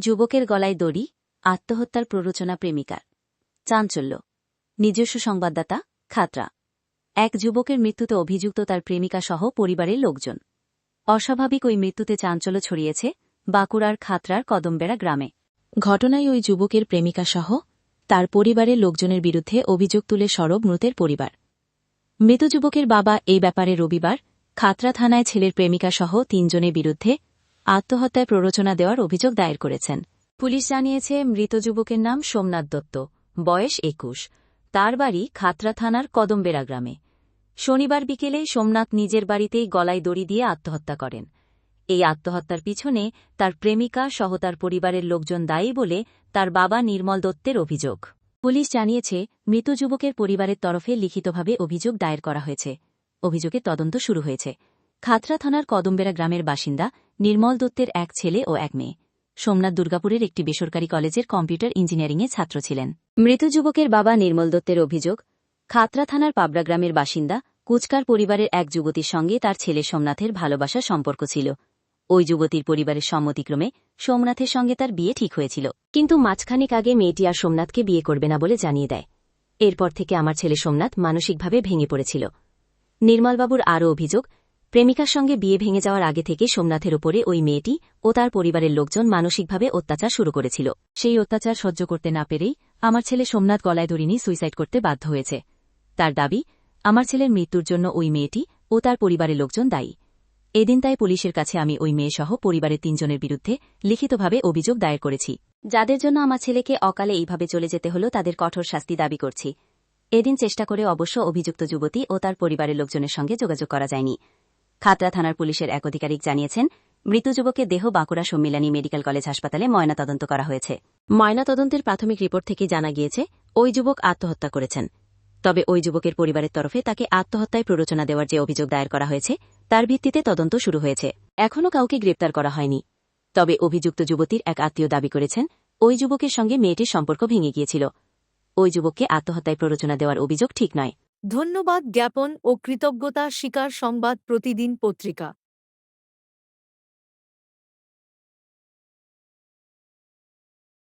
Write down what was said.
যুবকের গলায় দড়ি, আত্মহত্যার প্ররোচনা প্রেমিকার। চাঞ্চল্য। নিজস্ব সংবাদদাতা, খাতরা। এক যুবকের মৃত্যুতে অভিযুক্ত তার প্রেমিকা সহ পরিবারের লোকজন। অস্বাভাবিক ওই মৃত্যুতে চাঞ্চল্য ছড়িয়েছে বাঁকুড়ার খাতরার কদমবেড়া গ্রামে। ঘটনায় ওই যুবকের প্রেমিকা সহ তার পরিবারের লোকজনের বিরুদ্ধে অভিযোগ তুলে সরব মৃতের পরিবার। মৃত যুবকের বাবা এই ব্যাপারে রবিবার খাতরা থানায় ছেলের প্রেমিকা সহ তিনজনের বিরুদ্ধে আত্মহত্যায় প্ররোচনা দেওয়ার অভিযোগ দায়ের করেছেন। পুলিশ জানিয়েছে, মৃত যুবকের নাম সোমনাথ দত্ত, বয়স একুশ। তার বাড়ি খাতরা থানার কদমবেড়া গ্রামে। শনিবার বিকেলে সোমনাথ নিজের বাড়িতেই গলায় দড়ি দিয়ে আত্মহত্যা করেন। এই আত্মহত্যার পিছনে তার প্রেমিকা সহ তার পরিবারের লোকজন দায়ী বলে তার বাবা নির্মল দত্তের অভিযোগ। পুলিশ জানিয়েছে, মৃত যুবকের পরিবারের তরফে লিখিতভাবে অভিযোগ দায়ের করা হয়েছে। অভিযোগে তদন্ত শুরু হয়েছে। খাতরা থানার কদমবেড়া গ্রামের বাসিন্দা নির্মল দত্তের এক ছেলে ও এক মেয়ে। সোমনাথ দুর্গাপুরের একটি বেসরকারি কলেজের কম্পিউটার ইঞ্জিনিয়ারিংয়ে ছাত্র ছিলেন। মৃত যুবকের বাবা নির্মল দত্তের অভিযোগ, খাতরা থানার পাবড়া গ্রামের বাসিন্দা কুচকার পরিবারের এক যুবতীর সঙ্গে তার ছেলে সোমনাথের ভালোবাসার সম্পর্ক ছিল। ওই যুবতীর পরিবারের সম্মতিক্রমে সোমনাথের সঙ্গে তার বিয়ে ঠিক হয়েছিল। কিন্তু মাঝখানেক আগে মেয়েটি আর সোমনাথকে বিয়ে করবে না বলে জানিয়ে দেয়। এরপর থেকে আমার ছেলে সোমনাথ মানসিকভাবে ভেঙে পড়েছিল। নির্মলবাবুর আরও অভিযোগ প্রেমিকার সঙ্গে বিয়ে ভেঙে যাওয়ার আগে থেকে সোমনাথের ওপরে ওই মেয়েটি ও তার পরিবারের লোকজন মানসিকভাবে অত্যাচার শুরু করেছিল। সেই অত্যাচার সহ্য করতে না পেরেই আমার ছেলে সোমনাথ গলায় নিয়ে সুইসাইড করতে বাধ্য হয়েছে। তার দাবি, আমার ছেলের মৃত্যুর জন্য ওই মেয়েটি ও তার পরিবারের লোকজন দায়ী। এদিন তাই পুলিশের কাছে আমি ওই মেয়েসহ পরিবারের তিনজনের বিরুদ্ধে লিখিতভাবে অভিযোগ দায়ের করেছি। যাদের জন্য আমার ছেলেকে অকালে এইভাবে চলে যেতে হলো তাদের কঠোর শাস্তি দাবি করছি। এদিন চেষ্টা করে অবশ্য অভিযুক্ত যুবতী ও তার পরিবারের লোকজনের সঙ্গে যোগাযোগ করা যায়নি। খাতড়া থানার পুলিশের এক আধিকারিক জানিয়েছেন মৃত যুবকের দেহ বাঁকুড়া সম্মিলনী মেডিকেল কলেজ হাসপাতালে ময়নাতদন্ত করা হয়েছে। ময়নাতদন্তের প্রাথমিক রিপোর্ট থেকে জানা গিয়েছে, ওই যুবক আত্মহত্যা করেছেন। তবে ওই যুবকের পরিবারের তরফে তাকে আত্মহত্যায় প্ররোচনা দেওয়ার যে অভিযোগ দায়ের করা হয়েছে, তার ভিত্তিতে তদন্ত শুরু হয়েছে। এখনও কাউকে গ্রেপ্তার করা হয়নি। তবে অভিযুক্ত যুবতীর এক আত্মীয় দাবি করেছেন, ওই যুবকের সঙ্গে মেয়েটির সম্পর্ক ভেঙে গিয়েছিল। ওই যুবককে আত্মহত্যায় প্ররোচনা দেওয়ার অভিযোগ ঠিক নয়। ধন্যবাদ জ্ঞাপন ও কৃতজ্ঞতা স্বীকার সংবাদ প্রতিদিন পত্রিকা।